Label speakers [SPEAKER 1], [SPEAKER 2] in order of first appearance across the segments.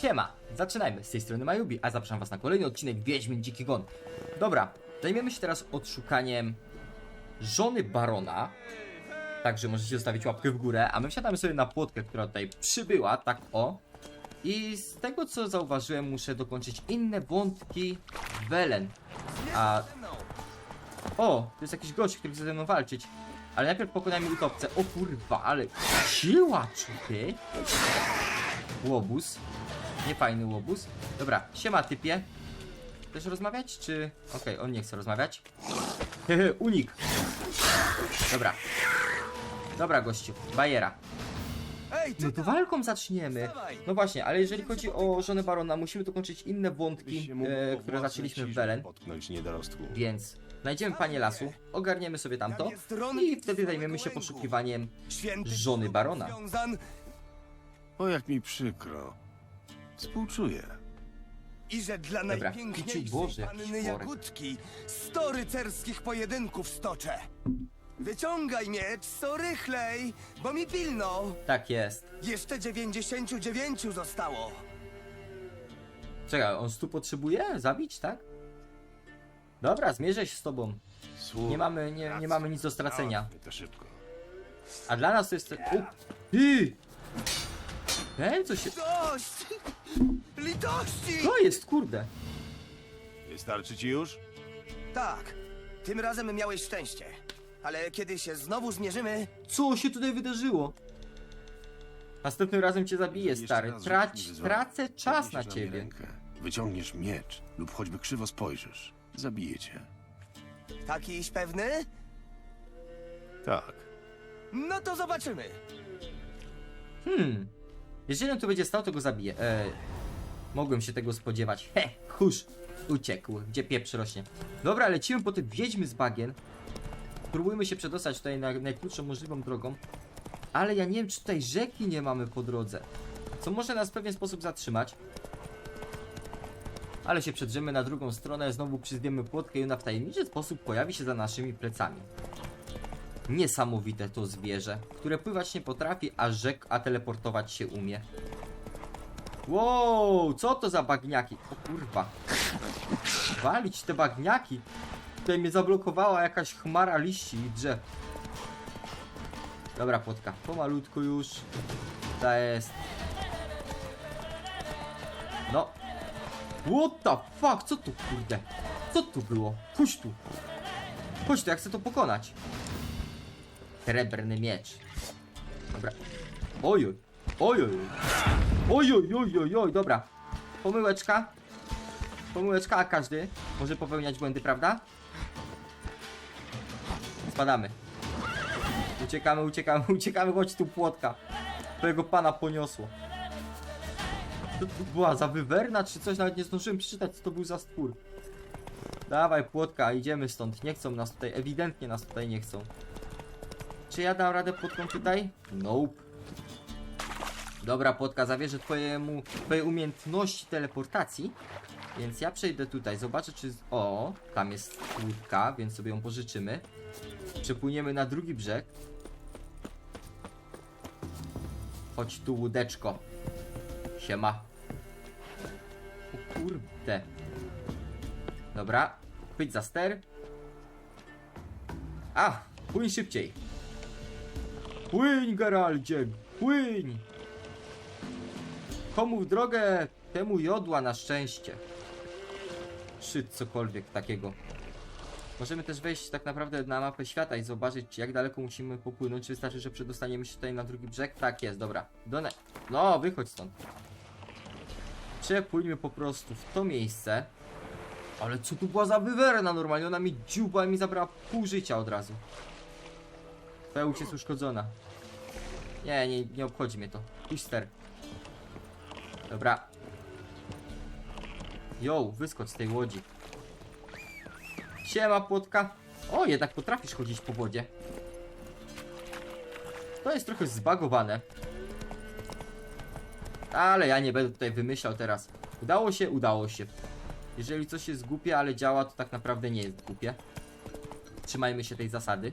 [SPEAKER 1] Siema, zaczynajmy. Z tej strony Majubi, a zapraszam was na kolejny odcinek Wiedźmin Dziki Gon. Dobra, zajmiemy się teraz odszukaniem żony Barona. Także możecie zostawić łapkę w górę, a my wsiadamy sobie na płotkę, która tutaj przybyła, tak o. I z tego co zauważyłem, muszę dokończyć inne wątki Welen. A... O, to jest jakiś gość, który chce ze mną walczyć. Ale najpierw pokonajmy utopcę. O kurwa, ale siła czupy. Łobuz. Niefajny łobuz. Dobra, siema typie. Chcesz rozmawiać, czy... Okej, on nie chce rozmawiać. Hehe, unik. Dobra. Dobra, gościu. Bajera. No to walką zaczniemy. No właśnie, ale jeżeli chodzi o żonę Barona, musimy dokończyć inne wątki, e, które zaczęliśmy w
[SPEAKER 2] niedorostku.
[SPEAKER 1] Więc znajdziemy panie lasu, ogarniemy sobie tamto i wtedy zajmiemy się poszukiwaniem żony barona.
[SPEAKER 2] O, jak mi przykro. Współczuję.
[SPEAKER 3] i że dla
[SPEAKER 1] Dobra,
[SPEAKER 3] najpiękniejszej
[SPEAKER 1] Kiciu Boże, jakiś
[SPEAKER 3] panny
[SPEAKER 1] worek.
[SPEAKER 3] Jagódki sto rycerskich pojedynków stoczę. Wyciągaj miecz, co rychlej, bo mi pilno.
[SPEAKER 1] Tak jest.
[SPEAKER 3] Jeszcze 99 zostało.
[SPEAKER 1] Czekaj, on stu potrzebuje zabić, tak? Dobra, zmierzę się z tobą.
[SPEAKER 2] Słuch,
[SPEAKER 1] Nie mamy, nie, nie mamy nic do stracenia.
[SPEAKER 2] To szybko.
[SPEAKER 1] A dla nas to jest... O! Ty! Ten co się...
[SPEAKER 3] Dość! Litości!
[SPEAKER 1] To jest, kurde!
[SPEAKER 2] Wystarczy ci już?
[SPEAKER 3] Tak, tym razem miałeś szczęście. Ale kiedy się znowu zmierzymy,
[SPEAKER 1] Co się tutaj wydarzyło? Następnym razem cię zabiję,
[SPEAKER 2] Jeszcze
[SPEAKER 1] stary.
[SPEAKER 2] raz
[SPEAKER 1] Trać,
[SPEAKER 2] rzuć mi wyzwanie.
[SPEAKER 1] tracę czas
[SPEAKER 2] Podniesiesz
[SPEAKER 1] na
[SPEAKER 2] mnie
[SPEAKER 1] ciebie.
[SPEAKER 2] rękę, Wyciągniesz miecz lub choćby krzywo spojrzysz. Zabiję cię.
[SPEAKER 3] takiś pewny?
[SPEAKER 2] Tak.
[SPEAKER 3] No to zobaczymy.
[SPEAKER 1] Hmm. Jeżeli on tu będzie stał, to go zabiję. E, mogłem się tego spodziewać. He, kurz. Uciekł. Gdzie pieprz rośnie. Dobra, lecimy po te wiedźmy z bagien. Próbujmy się przedostać tutaj na najkrótszą możliwą drogą. Ale ja nie wiem, czy tutaj rzeki nie mamy po drodze. Co może nas w pewien sposób zatrzymać. Ale się przedrzemy na drugą stronę, znowu przyzwiemy płotkę i ona w tajemniczy sposób pojawi się za naszymi plecami. Niesamowite to zwierzę, które pływać nie potrafi, a rzek, a teleportować się umie. Wow, co to za bagniaki? O kurwa. Walić te bagniaki. Tutaj mnie zablokowała jakaś chmara liści i drzew. Dobra, płotka. Pomalutku już. To jest. No. What the fuck? Co tu kurde? Co tu było? Chodź tu. Chodź tu, ja chcę to pokonać. Srebrny miecz. Dobra. Ojoj. Ojoj. Ojoj, oj, oj, oj, dobra. Pomyłeczka. Pomyłeczka, a każdy może popełniać błędy, prawda? Spadamy. Uciekamy, uciekamy, uciekamy, chodź tu płotka. Twojego pana poniosło. To tu była za wywerna czy coś? Nawet nie zdążyłem przeczytać, co to był za stwór. Dawaj, płotka, idziemy stąd. Nie chcą nas tutaj, ewidentnie nas tutaj nie chcą. Czy ja dam radę płotką tutaj? Nope. Dobra, płotka, zawierzę twojemu, twojej umiejętności teleportacji. Więc ja przejdę tutaj, zobaczę czy... O, tam jest łódka, więc sobie ją pożyczymy. Przepłyniemy na drugi brzeg. Chodź tu, łódeczko. Siema. O kurde. Dobra, chwyć za ster. A, płyń szybciej. Płyń, Geraldzie, płyń! Komu w drogę, temu jodła na szczęście. Czy cokolwiek takiego. Możemy też wejść tak naprawdę na mapę świata i zobaczyć jak daleko musimy popłynąć. Czy wystarczy, że przedostaniemy się tutaj na drugi brzeg? Tak jest, dobra. Done. No, wychodź stąd. Przepłyńmy po prostu w to miejsce. Ale co tu była za wywerna normalnie? Ona mi dziuba i mi zabrała pół życia od razu. Twoja jest uszkodzona. Nie, nie, nie obchodzi mnie to. Puść ster. Dobra. Jo, wyskocz z tej łodzi. Siema, płotka. O, jednak potrafisz chodzić po wodzie. To jest trochę zbagowane. Ale ja nie będę tutaj wymyślał teraz. Udało się, udało się. Jeżeli coś jest głupie, ale działa, to tak naprawdę nie jest głupie. Trzymajmy się tej zasady.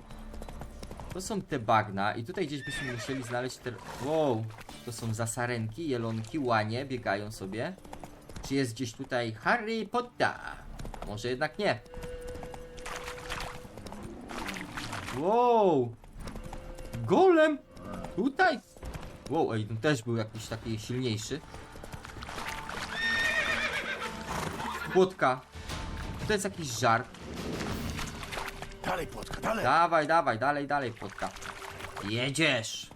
[SPEAKER 1] To są te bagna i tutaj gdzieś byśmy musieli znaleźć te... Wow, to są zasarenki, jelonki, łanie, biegają sobie. Czy jest gdzieś tutaj Harry Potter? Może jednak nie. Wow! Golem! Tutaj? Wow, ej, ten też był jakiś taki silniejszy. Płotka. To jest jakiś żart.
[SPEAKER 2] Dalej, płotka, dalej!
[SPEAKER 1] Dawaj, dawaj, dalej, dalej, płotka. Jedziesz!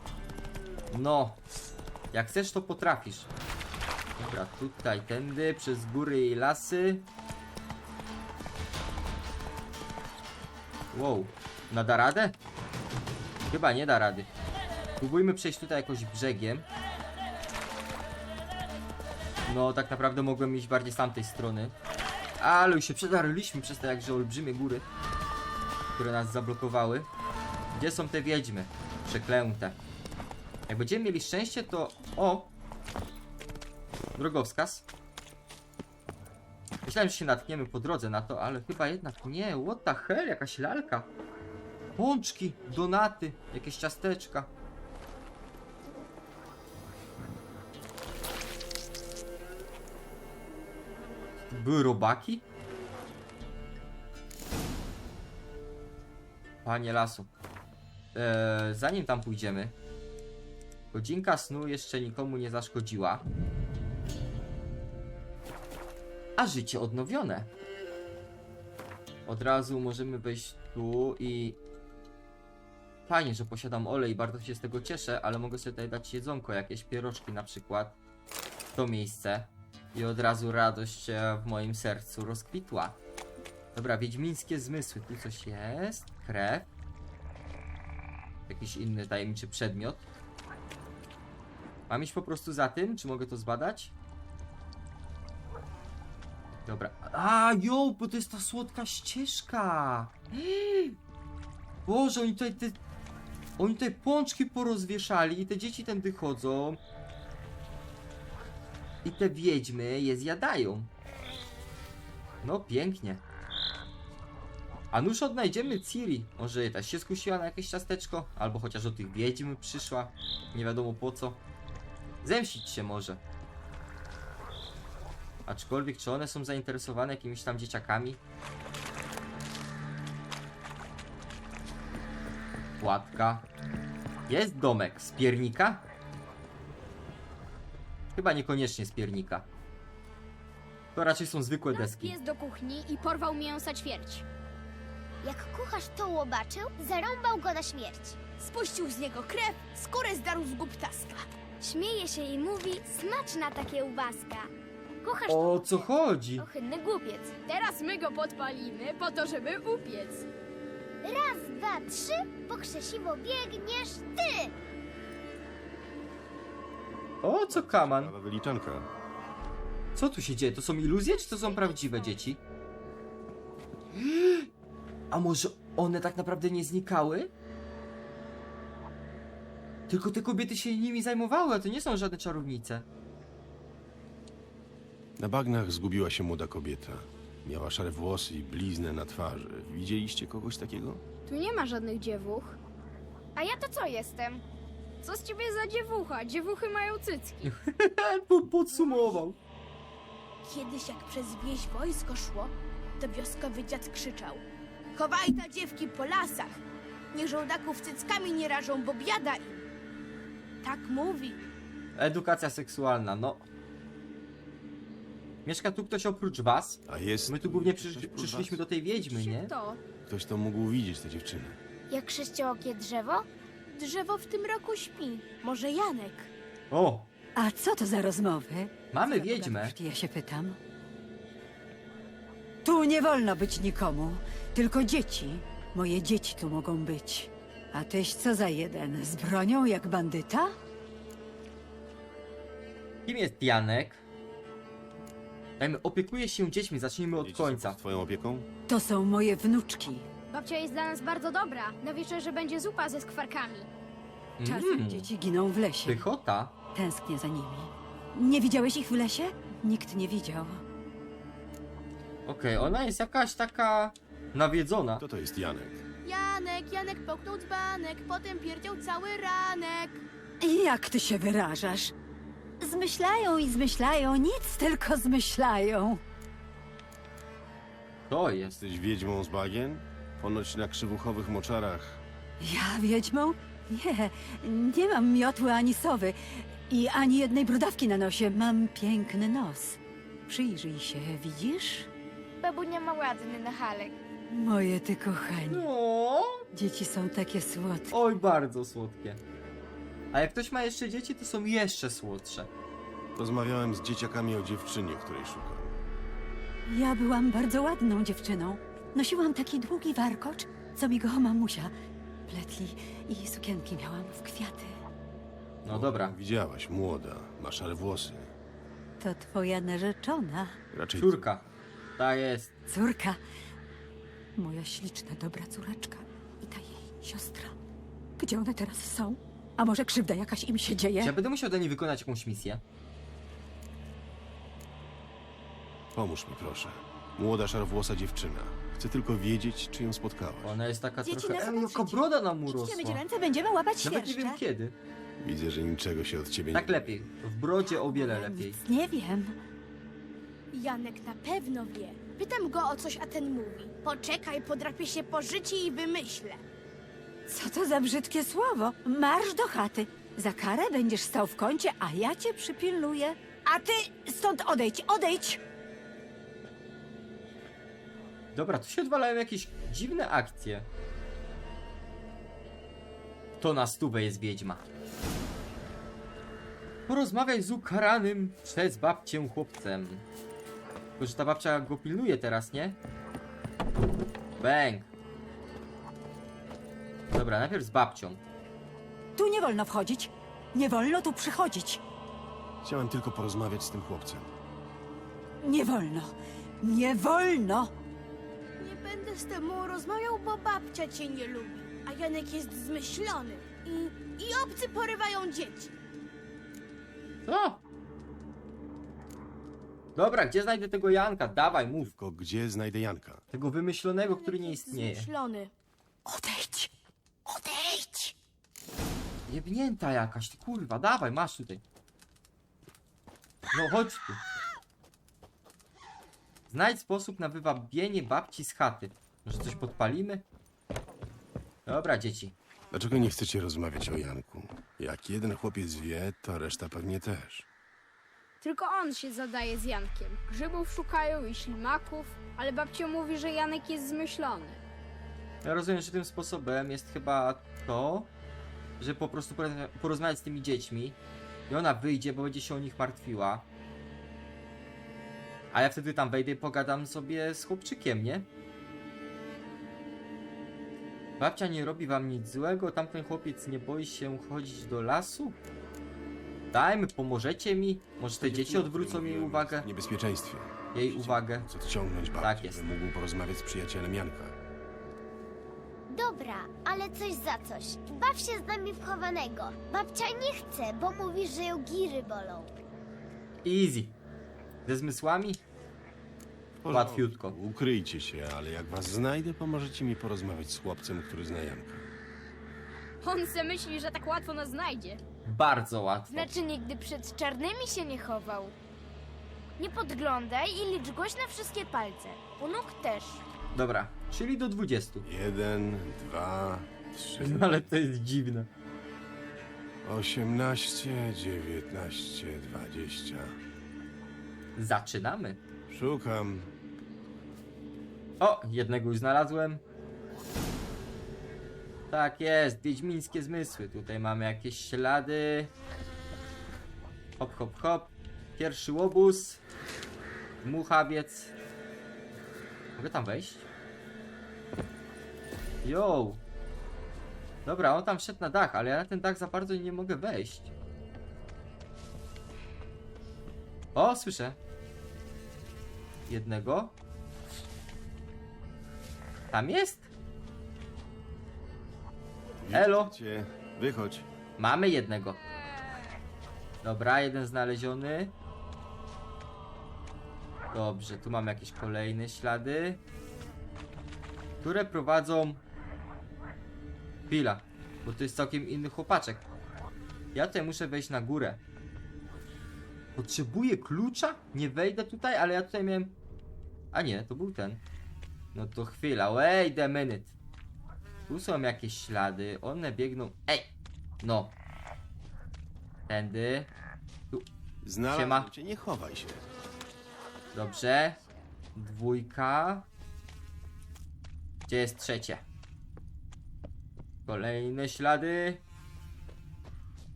[SPEAKER 1] No. Jak chcesz, to potrafisz. Dobra, tutaj, tędy, przez góry i lasy. Wow. Nada radę? Chyba nie da rady. Próbujmy przejść tutaj jakoś brzegiem. No, tak naprawdę mogłem iść bardziej z tamtej strony. Ale już się przedarliśmy przez te jakże olbrzymie góry które nas zablokowały. Gdzie są te wiedźmy? Przeklęte. Jak będziemy mieli szczęście, to... O! Drogowskaz. Myślałem, że się natkniemy po drodze na to, ale chyba jednak nie. What the hell? Jakaś lalka. Pączki, donaty, jakieś ciasteczka. Były robaki? Panie lasu. Eee, zanim tam pójdziemy, godzinka snu jeszcze nikomu nie zaszkodziła. A życie odnowione. Od razu możemy wejść tu i... Fajnie, że posiadam olej, bardzo się z tego cieszę, ale mogę sobie tutaj dać jedzonko, jakieś pierożki na przykład. To miejsce. I od razu radość e, w moim sercu rozkwitła. Dobra, wiedźmińskie zmysły. Tu coś jest. Krew. Jakiś inny tajemniczy przedmiot. Mam iść po prostu za tym? Czy mogę to zbadać? Dobra. A, jo, bo to jest ta słodka ścieżka. Boże, oni tutaj te... Oni tutaj pączki porozwieszali i te dzieci tędy chodzą. I te wiedźmy je zjadają. No, pięknie. A nuż odnajdziemy Ciri. Może też się skusiła na jakieś ciasteczko, albo chociaż do tych wiedźm przyszła. Nie wiadomo po co. Zemścić się może. Aczkolwiek, czy one są zainteresowane jakimiś tam dzieciakami? Płatka. Jest domek z piernika? Chyba niekoniecznie z piernika. To raczej są zwykłe deski.
[SPEAKER 4] Pies do kuchni i porwał mięsa ćwierć.
[SPEAKER 5] Jak kucharz to łobaczył, zarąbał go na śmierć.
[SPEAKER 4] Spuścił z niego krew, skórę zdarł z gub ptaska.
[SPEAKER 5] Śmieje się i mówi, smaczna ta kiełbaska. Kucharz
[SPEAKER 1] O
[SPEAKER 5] to
[SPEAKER 1] co chodzi?
[SPEAKER 5] ohydny głupiec.
[SPEAKER 4] Teraz my go podpalimy po to, żeby upiec.
[SPEAKER 5] Raz, dwa, trzy, po krzesiwo biegniesz ty!
[SPEAKER 1] O co kaman?
[SPEAKER 2] Prawa wyliczanka.
[SPEAKER 1] Co tu się dzieje? To są iluzje, czy to są prawdziwe dzieci? A może one tak naprawdę nie znikały? Tylko te kobiety się nimi zajmowały, a to nie są żadne czarownice.
[SPEAKER 2] Na bagnach zgubiła się młoda kobieta. Miała szare włosy i bliznę na twarzy. Widzieliście kogoś takiego?
[SPEAKER 4] Tu nie ma żadnych dziewuch. A ja to co jestem? Co z ciebie za dziewucha? Dziewuchy mają cycki.
[SPEAKER 1] Po- Podsumował.
[SPEAKER 6] Kiedyś jak przez wieś wojsko szło, to wioskowy dziad krzyczał Chowaj ta dziewki po lasach, niech żołdaków cyckami nie rażą, bo biada im. Tak mówi.
[SPEAKER 1] Edukacja seksualna, no. Mieszka tu ktoś oprócz was?
[SPEAKER 2] A jest.
[SPEAKER 1] My tu głównie przysz,
[SPEAKER 2] ktoś
[SPEAKER 1] przyszliśmy
[SPEAKER 2] was?
[SPEAKER 1] do tej wiedźmy, nie?
[SPEAKER 4] To.
[SPEAKER 2] Ktoś to mógł widzieć tę dziewczynę.
[SPEAKER 5] Jak sześciookie drzewo?
[SPEAKER 6] Drzewo w tym roku śpi. Może Janek?
[SPEAKER 1] O,
[SPEAKER 7] A co to za rozmowy?
[SPEAKER 1] mamy wiedźmę.
[SPEAKER 7] Ja się pytam. Tu nie wolno być nikomu, tylko dzieci. Moje dzieci tu mogą być. A tyś co za jeden? Z bronią jak bandyta?
[SPEAKER 1] Kim jest Janek? Dajmy, opiekuje się dziećmi, zacznijmy od
[SPEAKER 2] Dzieci są
[SPEAKER 1] końca.
[SPEAKER 2] pod twoją opieką?
[SPEAKER 7] To są moje wnuczki.
[SPEAKER 4] Babcia jest dla nas bardzo dobra. Na wieczorze będzie zupa ze skwarkami.
[SPEAKER 7] Czasem
[SPEAKER 1] Mm,
[SPEAKER 7] dzieci giną w lesie.
[SPEAKER 1] pychota.
[SPEAKER 7] Tęsknię za nimi. Nie widziałeś ich w lesie? Nikt nie widział.
[SPEAKER 1] Okej, ona jest jakaś taka nawiedzona.
[SPEAKER 2] Kto to jest Janek?
[SPEAKER 6] Janek, Janek połknął dzbanek, potem pierdział cały ranek.
[SPEAKER 7] Jak ty się wyrażasz? Zmyślają i zmyślają, nic tylko zmyślają.
[SPEAKER 1] To jest.
[SPEAKER 2] Jesteś wiedźmą z bagien? Ponoć na krzywuchowych moczarach.
[SPEAKER 7] Ja wiedźmą? Nie, nie mam miotły ani sowy i ani jednej brudawki na nosie. Mam piękny nos. Przyjrzyj się, widzisz?
[SPEAKER 4] Babunia ma ładny nachalek.
[SPEAKER 7] Moje ty kochanie.
[SPEAKER 1] No.
[SPEAKER 7] Dzieci są takie słodkie.
[SPEAKER 1] Oj, bardzo słodkie. A jak ktoś ma jeszcze dzieci, to są jeszcze słodsze.
[SPEAKER 2] Rozmawiałem z dzieciakami o dziewczynie, której szukam.
[SPEAKER 7] Ja byłam bardzo ładną dziewczyną. Nosiłam taki długi warkocz, co mi go mamusia pletli i sukienki miałam w kwiaty.
[SPEAKER 1] No dobra.
[SPEAKER 2] Widziałaś, młoda, ma szare włosy.
[SPEAKER 7] To twoja narzeczona,
[SPEAKER 2] Raczej
[SPEAKER 1] Córka. Ta jest.
[SPEAKER 7] córka. Moja śliczna, dobra córeczka i ta jej siostra. Gdzie one teraz są? A może krzywda jakaś im się dzieje?
[SPEAKER 1] ja będę musiał dla niej wykonać jakąś misję?
[SPEAKER 2] Pomóż mi, proszę. Młoda, szarowłosa dziewczyna. Chcę tylko wiedzieć, czy ją spotkałaś.
[SPEAKER 1] Ona jest taka
[SPEAKER 7] Dzieci
[SPEAKER 1] trochę...
[SPEAKER 7] na
[SPEAKER 1] Ej, jaka broda nam
[SPEAKER 7] Idźcie myć
[SPEAKER 1] urosła.
[SPEAKER 7] ręce, będziemy łapać
[SPEAKER 1] Nawet nie
[SPEAKER 7] świerszcze.
[SPEAKER 1] wiem kiedy.
[SPEAKER 2] Widzę, że niczego się od ciebie
[SPEAKER 1] Tak
[SPEAKER 2] nie...
[SPEAKER 1] lepiej. W brodzie o wiele lepiej.
[SPEAKER 7] Nic nie wiem.
[SPEAKER 6] Janek na pewno wie. Pytam go o coś, a ten mówi. Poczekaj, podrapię się po życiu i wymyślę.
[SPEAKER 7] Co to za brzydkie słowo? Marsz do chaty. Za karę będziesz stał w kącie, a ja cię przypilnuję. A ty stąd odejdź, odejdź!
[SPEAKER 1] Dobra, tu się odwalają jakieś dziwne akcje. To na stówę jest wiedźma. Porozmawiaj z ukaranym przez babcię chłopcem. Tylko, że ta babcia go pilnuje teraz, nie? Bang. Dobra, najpierw z babcią.
[SPEAKER 7] Tu nie wolno wchodzić. Nie wolno tu przychodzić.
[SPEAKER 2] Chciałem tylko porozmawiać z tym chłopcem.
[SPEAKER 7] Nie wolno. Nie wolno!
[SPEAKER 6] Nie będę z tobą rozmawiał, bo babcia cię nie lubi. A Janek jest zmyślony. I, i obcy porywają dzieci.
[SPEAKER 1] Co? Dobra, gdzie znajdę tego Janka? Dawaj, mów.
[SPEAKER 2] Tylko gdzie znajdę Janka?
[SPEAKER 1] Tego wymyślonego, który nie istnieje.
[SPEAKER 6] Zmyślony.
[SPEAKER 7] Odejdź! Odejdź!
[SPEAKER 1] Jebnięta jakaś, ty kurwa, dawaj, masz tutaj. No chodź tu. Znajdź sposób na wywabienie babci z chaty. Może coś podpalimy? Dobra, dzieci.
[SPEAKER 2] Dlaczego nie chcecie rozmawiać o Janku? Jak jeden chłopiec wie, to reszta pewnie też.
[SPEAKER 4] Tylko on się zadaje z Jankiem. Grzybów szukają i ślimaków, ale babcia mówi, że Janek jest zmyślony.
[SPEAKER 1] Ja rozumiem, że tym sposobem jest chyba to, że po prostu porozmawiać z tymi dziećmi i ona wyjdzie, bo będzie się o nich martwiła. A ja wtedy tam wejdę i pogadam sobie z chłopczykiem, nie? Babcia nie robi wam nic złego, tamten chłopiec nie boi się chodzić do lasu? Dajmy, pomożecie mi? Może te dzieci odwrócą jej uwagę?
[SPEAKER 2] W niebezpieczeństwie.
[SPEAKER 1] Jej uwagę.
[SPEAKER 2] Chcę odciągnąć babcię,
[SPEAKER 1] Tak jest.
[SPEAKER 2] bym mógł porozmawiać z przyjacielem Janka.
[SPEAKER 5] Dobra, ale coś za coś. Baw się z nami w chowanego. Babcia nie chce, bo mówi, że ją giry bolą.
[SPEAKER 1] Easy. Ze zmysłami? Łatwiutko.
[SPEAKER 2] Ukryjcie się, ale jak was znajdę, pomożecie mi porozmawiać z chłopcem, który zna Janka.
[SPEAKER 4] On se myśli, że tak łatwo nas znajdzie.
[SPEAKER 1] Bardzo łatwo.
[SPEAKER 4] Znaczy nigdy przed czarnymi się nie chował. Nie podglądaj i licz głośno wszystkie palce. U nóg też.
[SPEAKER 1] Dobra, czyli do 20.
[SPEAKER 2] Jeden, dwa, trzy,
[SPEAKER 1] No ale to jest dziwne.
[SPEAKER 2] osiemnaście, dziewiętnaście, dwadzieścia.
[SPEAKER 1] Zaczynamy.
[SPEAKER 2] Szukam.
[SPEAKER 1] O, jednego już znalazłem. Tak jest, wiedźmińskie zmysły. Tutaj mamy jakieś ślady. Hop, hop, hop. Pierwszy łobuz. Muchawiec. Mogę tam wejść? Yo! Dobra, on tam wszedł na dach, ale ja na ten dach za bardzo nie mogę wejść. O, słyszę. Jednego. Tam jest? Elo.
[SPEAKER 2] Cię. Wychodź.
[SPEAKER 1] Mamy jednego. Dobra, jeden znaleziony. Dobrze, tu mamy jakieś kolejne ślady, które prowadzą Chwila, bo to jest całkiem inny chłopaczek. Ja tutaj muszę wejść na górę. Potrzebuję klucza? Nie wejdę tutaj, ale ja tutaj miałem... A nie, to był ten. No to chwila, wait a minute. Tu są jakieś ślady, one biegną... Ej! No. Tędy.
[SPEAKER 2] Znalazłem
[SPEAKER 1] Siema.
[SPEAKER 2] cię, nie chowaj się.
[SPEAKER 1] Dobrze. Dwójka. Gdzie jest trzecie? Kolejne ślady.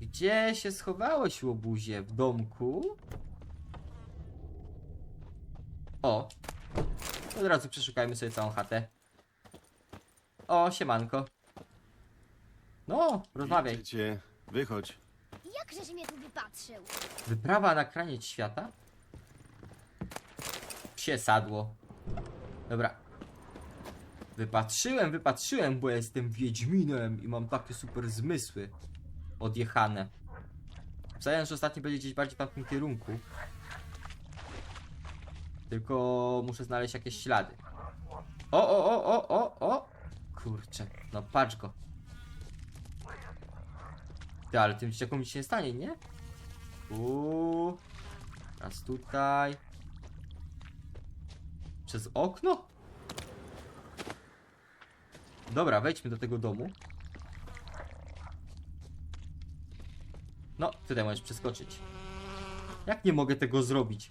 [SPEAKER 1] Gdzie się schowałeś, łobuzie? W domku? O! Od razu przeszukajmy sobie całą chatę. O, siemanko. No, rozmawiaj.
[SPEAKER 2] Widzę cię. Wychodź.
[SPEAKER 5] Jakżeś mnie tu wypatrzył?
[SPEAKER 1] Wyprawa na kraniec świata? Psie sadło. Dobra. Wypatrzyłem, wypatrzyłem, bo ja jestem Wiedźminem i mam takie super zmysły. Odjechane. Zając, że ostatnio będzie gdzieś bardziej w tamtym kierunku. Tylko muszę znaleźć jakieś ślady. O, o, o, o, o, o! Kurczę, no patrz go. Ty, ale tym dzieciakom nic się nie stanie, nie? Tu. Raz tutaj. Przez okno? Dobra, wejdźmy do tego domu. No, tutaj możesz przeskoczyć. Jak nie mogę tego zrobić?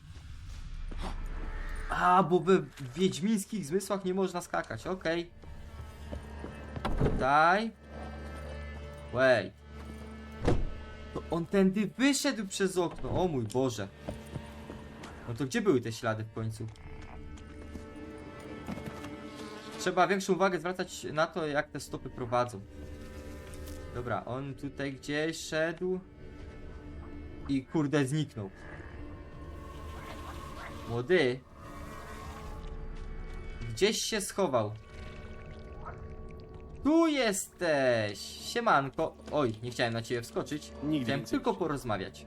[SPEAKER 1] A, bo we wiedźmińskich zmysłach nie można skakać, okej. Tutaj. Wait. To on tędy wyszedł przez okno. O mój Boże. No to gdzie były te ślady w końcu? Trzeba większą uwagę zwracać na to, jak te stopy prowadzą. Dobra, on tutaj gdzieś szedł. I kurde zniknął. Młody. Gdzieś się schował. Tu jesteś! Siemanko. Oj, nie chciałem na ciebie wskoczyć.
[SPEAKER 2] Nigdy
[SPEAKER 1] Chciałem
[SPEAKER 2] więcej
[SPEAKER 1] tylko porozmawiać.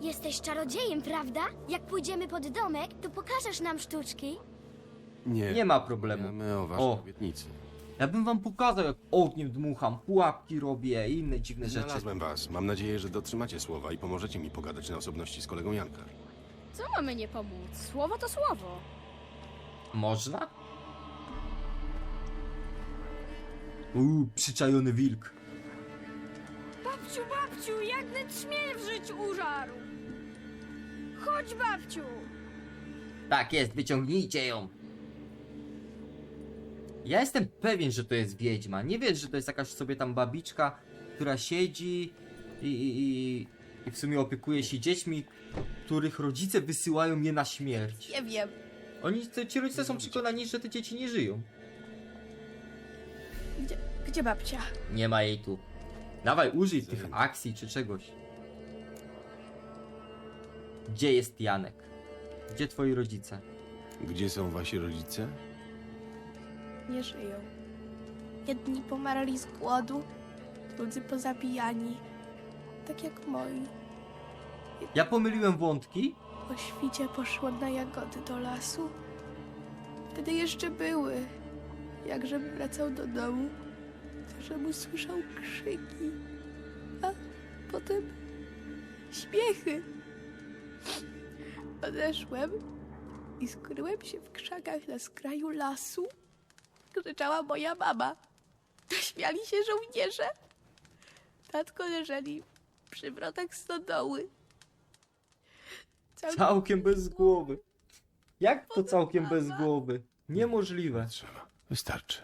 [SPEAKER 5] Jesteś czarodziejem, prawda? Jak pójdziemy pod domek, to pokażesz nam sztuczki.
[SPEAKER 2] Nie.
[SPEAKER 1] Nie ma problemu.
[SPEAKER 2] Wiemy o waszej
[SPEAKER 1] O.
[SPEAKER 2] obietnicy.
[SPEAKER 1] Ja bym wam pokazał, jak ogniem dmucham, pułapki robię i inne dziwne rzeczy.
[SPEAKER 2] Znalazłem was. Mam nadzieję, że dotrzymacie słowa i pomożecie mi pogadać na osobności z kolegą Janka.
[SPEAKER 4] Co mamy nie pomóc? Słowo to słowo.
[SPEAKER 1] Można? Uuu, przyczajony wilk.
[SPEAKER 4] Babciu, babciu, jak net śmiel w życiu użarł. Chodź, babciu.
[SPEAKER 1] Tak jest, wyciągnijcie ją. Ja jestem pewien, że to jest wiedźma. Nie wiesz, że to jest jakaś sobie tam babiczka, która siedzi i, i, i, i w sumie opiekuje się dziećmi, których rodzice wysyłają je na śmierć.
[SPEAKER 6] Nie wiem.
[SPEAKER 1] Oni, to, ci rodzice są przekonani, że te dzieci nie żyją.
[SPEAKER 6] Gdzie, gdzie babcia?
[SPEAKER 1] Nie ma jej tu. Dawaj, użyj tych akcji czy czegoś. Gdzie jest Janek? Gdzie twoi rodzice?
[SPEAKER 2] Gdzie są wasi rodzice?
[SPEAKER 6] Nie żyją. Jedni pomarli z głodu, drudzy pozabijani. Tak jak moi.
[SPEAKER 1] Ja pomyliłem wątki?
[SPEAKER 6] Po świcie poszło na jagody do lasu. Wtedy jeszcze były. Jakże wracał do domu, to żem usłyszał krzyki, a potem śmiechy. Odeszłem i skryłem się w krzakach na skraju lasu. Krzyczała moja mama. Śmiali się żołnierze. Tatko leżeli przy wrotach stodoły. Cały
[SPEAKER 1] Całkiem bez głowy. Jak to całkiem bez głowy? Niemożliwe.
[SPEAKER 2] Trzeba. Wystarczy.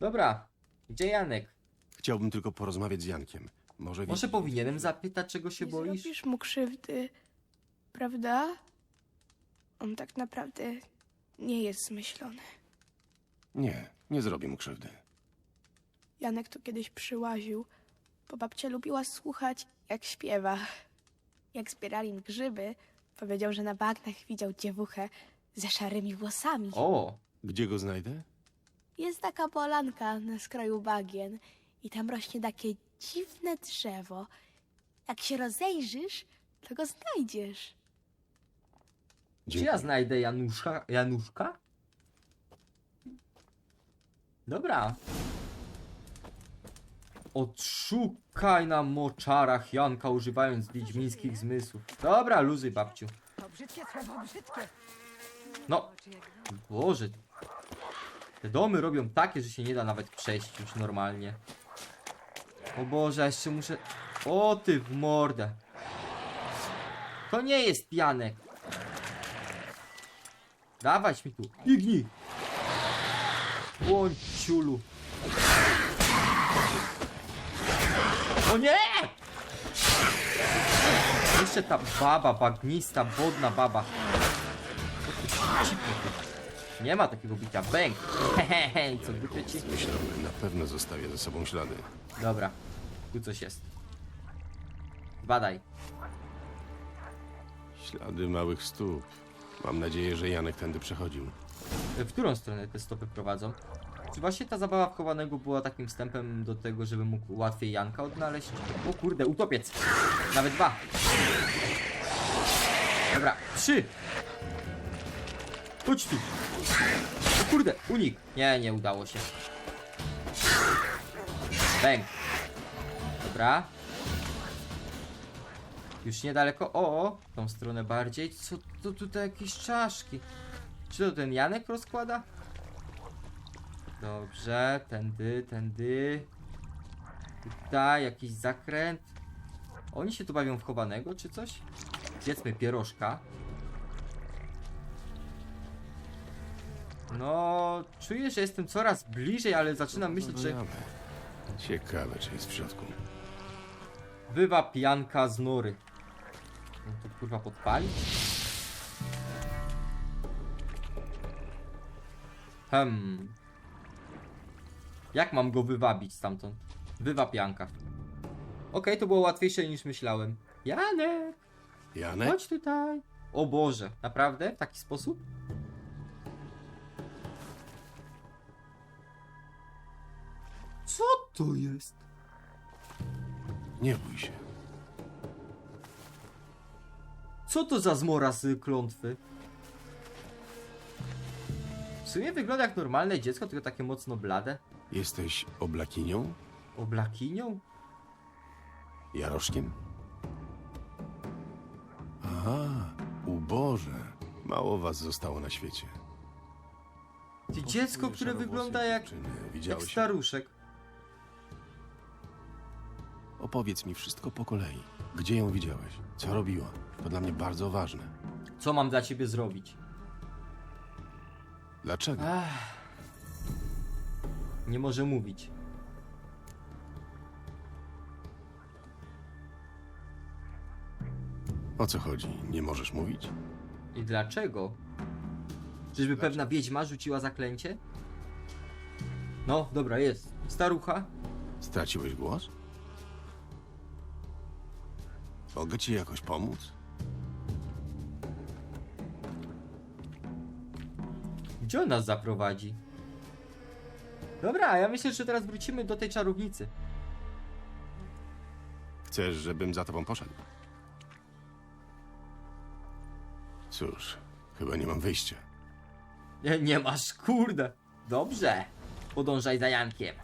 [SPEAKER 1] Dobra, gdzie Janek?
[SPEAKER 2] Chciałbym tylko porozmawiać z Jankiem. Może,
[SPEAKER 1] Może
[SPEAKER 2] wiedzieć-
[SPEAKER 1] powinienem zapytać, czego się
[SPEAKER 6] nie
[SPEAKER 1] boisz?
[SPEAKER 6] zrobisz mu krzywdy, prawda? On tak naprawdę nie jest zmyślony.
[SPEAKER 2] Nie, nie zrobię mu krzywdy.
[SPEAKER 6] Janek tu kiedyś przyłaził, bo babcia lubiła słuchać, jak śpiewa. Jak zbierali grzyby, powiedział, że na bagnach widział dziewuchę ze szarymi włosami.
[SPEAKER 1] O,
[SPEAKER 2] Gdzie go znajdę?
[SPEAKER 6] Jest taka polanka na skraju bagien i tam rośnie takie dziwne drzewo. Jak się rozejrzysz, to go znajdziesz.
[SPEAKER 1] gdzie ja znajdę Januszka? Januszka? Dobra. Odszukaj na moczarach Janka używając wiedźmińskich zmysłów. Dobra, luzy babciu.
[SPEAKER 7] To brzydkie słowo, brzydkie.
[SPEAKER 1] No, Boże. Te domy robią takie, że się nie da nawet przejść już normalnie. O Boże, jeszcze muszę... O ty w mordę. To nie jest Janek. Dawać mi tu. Ignij. Łąciulu. O nie! Jeszcze ta baba, bagnista, wodna baba. Nie ma takiego bicia. Bęk! Hehehe, co głupie ci?
[SPEAKER 2] Myślałem, na pewno zostawię za sobą ślady.
[SPEAKER 1] Dobra, tu coś jest. Badaj.
[SPEAKER 2] Ślady małych stóp. Mam nadzieję, że Janek tędy przechodził.
[SPEAKER 1] W którą stronę te stopy prowadzą? Czy właśnie ta zabawa wchowanego była takim wstępem do tego, żeby mógł łatwiej Janka odnaleźć? O kurde, utopiec! Nawet dwa! Dobra, trzy! Chodź tu! O kurde, unik! Nie, nie udało się. Bęk! Dobra. Już niedaleko. O, tą stronę bardziej. Co to tutaj jakieś czaszki? Czy to ten Janek rozkłada? Dobrze, tędy, tędy. Tutaj jakiś zakręt. Oni się tu bawią w chowanego czy coś? Zjedzmy pierożka. No, czuję, że jestem coraz bliżej, ale zaczynam myśleć, że
[SPEAKER 2] Rozmawiamy. Ciekawe, czy jest w środku.
[SPEAKER 1] bywa pijanka z nory. No to kurwa podpalić? Hmm. Jak mam go wywabić stamtąd? Wywa pijanka. Okej, to było łatwiejsze niż myślałem. Janek,
[SPEAKER 2] Janek?
[SPEAKER 1] chodź tutaj. O Boże, naprawdę? W taki sposób? Co to jest?
[SPEAKER 2] Nie bój się.
[SPEAKER 1] Co to za zmora z klątwy? W sumie wygląda jak normalne dziecko, tylko takie mocno blade.
[SPEAKER 2] Jesteś oblakinią?
[SPEAKER 1] Oblakinią?
[SPEAKER 2] Jaroszkiem? Aha, uboże. Mało was zostało na świecie.
[SPEAKER 1] Ty dziecko, które wygląda jak, jak staruszek.
[SPEAKER 2] Opowiedz mi wszystko po kolei. Gdzie ją widziałeś? Co robiła? To dla mnie bardzo ważne.
[SPEAKER 1] Co mam dla ciebie zrobić?
[SPEAKER 2] Dlaczego?
[SPEAKER 1] Nie może mówić.
[SPEAKER 2] O co chodzi? Nie możesz mówić?
[SPEAKER 1] I dlaczego? Czyżby pewna wiedźma rzuciła zaklęcie? No, dobra, jest. Starucha?
[SPEAKER 2] Straciłeś głos? Mogę ci jakoś pomóc?
[SPEAKER 1] Gdzie on nas zaprowadzi? Dobra, ja myślę, że teraz wrócimy do tej czarownicy.
[SPEAKER 2] Chcesz, żebym za tobą poszedł? Cóż, chyba nie mam wyjścia.
[SPEAKER 1] Nie, nie masz, kurde. Dobrze. Podążaj za Jankiem.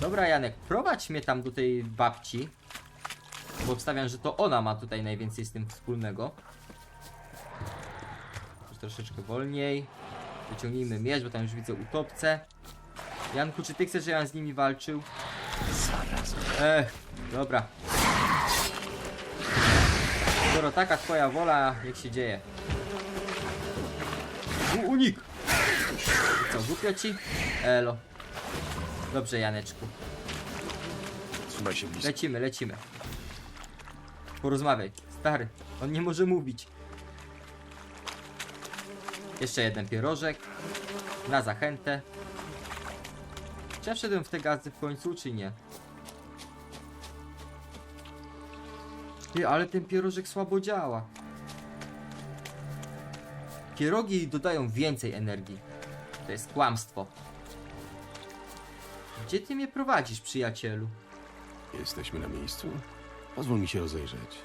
[SPEAKER 1] Dobra, Janek, prowadź mnie tam do tej babci. Bo obstawiam, że to ona ma tutaj najwięcej z tym wspólnego. Już troszeczkę wolniej. Wyciągnijmy miecz, bo tam już widzę utopce. Janku, czy ty chcesz, żebym z nimi walczył? Ech, dobra. Skoro taka twoja wola, niech się dzieje. U, unik! Co, głupio ci? Elo. Dobrze, Janeczku.
[SPEAKER 2] Trzymaj się blisko.
[SPEAKER 1] Lecimy, lecimy. Porozmawiaj. Stary, on nie może mówić. Jeszcze jeden pierożek. Na zachętę. Czy ja wszedłem w te gazy w końcu, czy nie? Ty, ale ten pierożek słabo działa. Pierogi dodają więcej energii. To jest kłamstwo. Gdzie ty mnie prowadzisz, przyjacielu?
[SPEAKER 2] Jesteśmy na miejscu? Pozwól mi się rozejrzeć.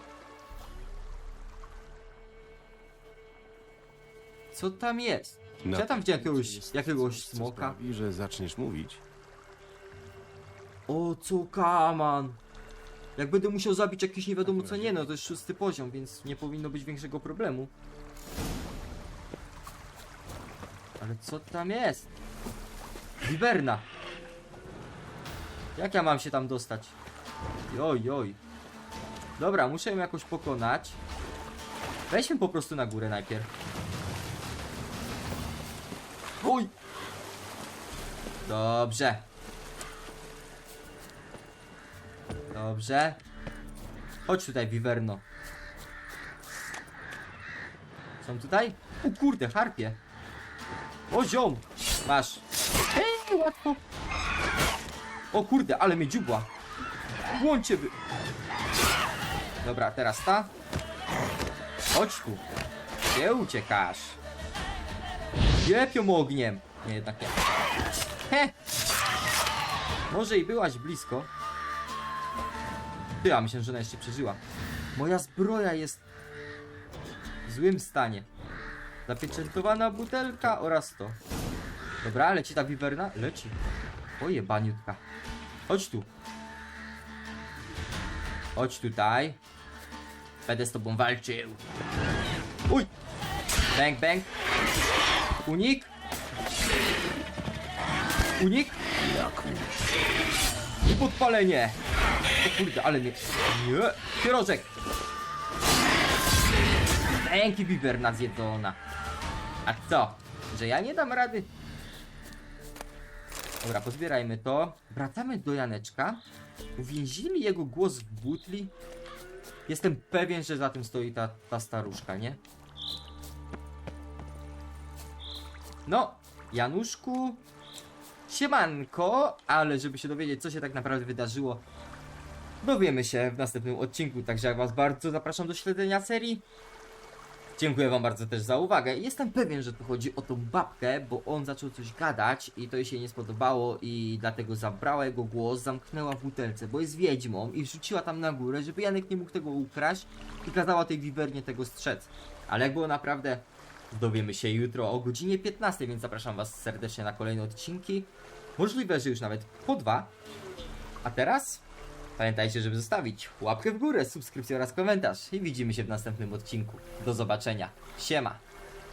[SPEAKER 1] Co tam jest?
[SPEAKER 2] Na
[SPEAKER 1] ja tam widziałem jakiegoś, jakiegoś smoka?
[SPEAKER 2] sprawi, że zaczniesz mówić.
[SPEAKER 1] O, co kaman! Jak będę musiał zabić jakiś nie wiadomo co nie, no to jest szósty poziom, więc nie powinno być większego problemu. Ale co tam jest? Wiberna! Jak ja mam się tam dostać? Joj, joj. Dobra, muszę ją jakoś pokonać. Weźmy po prostu na górę najpierw. Oj! Dobrze. Dobrze. Chodź tutaj, Wiverno. Są tutaj? O kurde, harpie. O ziom! Masz. Ej, łatwo. O kurde, ale mnie dziubła. Błądźcie wy. Dobra, teraz ta. Chodź tu. Gdzie uciekasz? Jepią ogniem. Nie, jednak nie. He! Może i byłaś blisko. Ty, a myślę, że ona jeszcze przeżyła. Moja zbroja jest w złym stanie. Zapieczętowana butelka oraz to. Dobra, leci ta wiwerna? Leci. Oje, baniutka. Chodź tu. Chodź tutaj. Będę z tobą walczył. Uj! Bang, bang. Unik. Unik. I podpalenie. O kurde, ale nie. Nie. Pierożek. Ręki biberna zjedzona. A co? Że ja nie dam rady? Dobra, pozbierajmy to. Wracamy do Janeczka. Uwięzili jego głos w butli. Jestem pewien, że za tym stoi ta, ta staruszka, nie? No, Januszku, siemanko, ale żeby się dowiedzieć, co się tak naprawdę wydarzyło, dowiemy się w następnym odcinku, także jak was bardzo zapraszam do śledzenia serii. Dziękuję wam bardzo też za uwagę. Jestem pewien, że tu chodzi o tą babkę, bo on zaczął coś gadać i to jej się nie spodobało i dlatego zabrała jego głos, zamknęła w butelce, bo jest wiedźmą i wrzuciła tam na górę, żeby Janek nie mógł tego ukraść i kazała tej wiwernie tego strzec. Ale jak było naprawdę, dowiemy się jutro o godzinie 15, więc zapraszam was serdecznie na kolejne odcinki. Możliwe, że już nawet po dwa. A teraz pamiętajcie, żeby zostawić łapkę w górę, subskrypcję oraz komentarz i widzimy się w następnym odcinku. Do zobaczenia. Siema.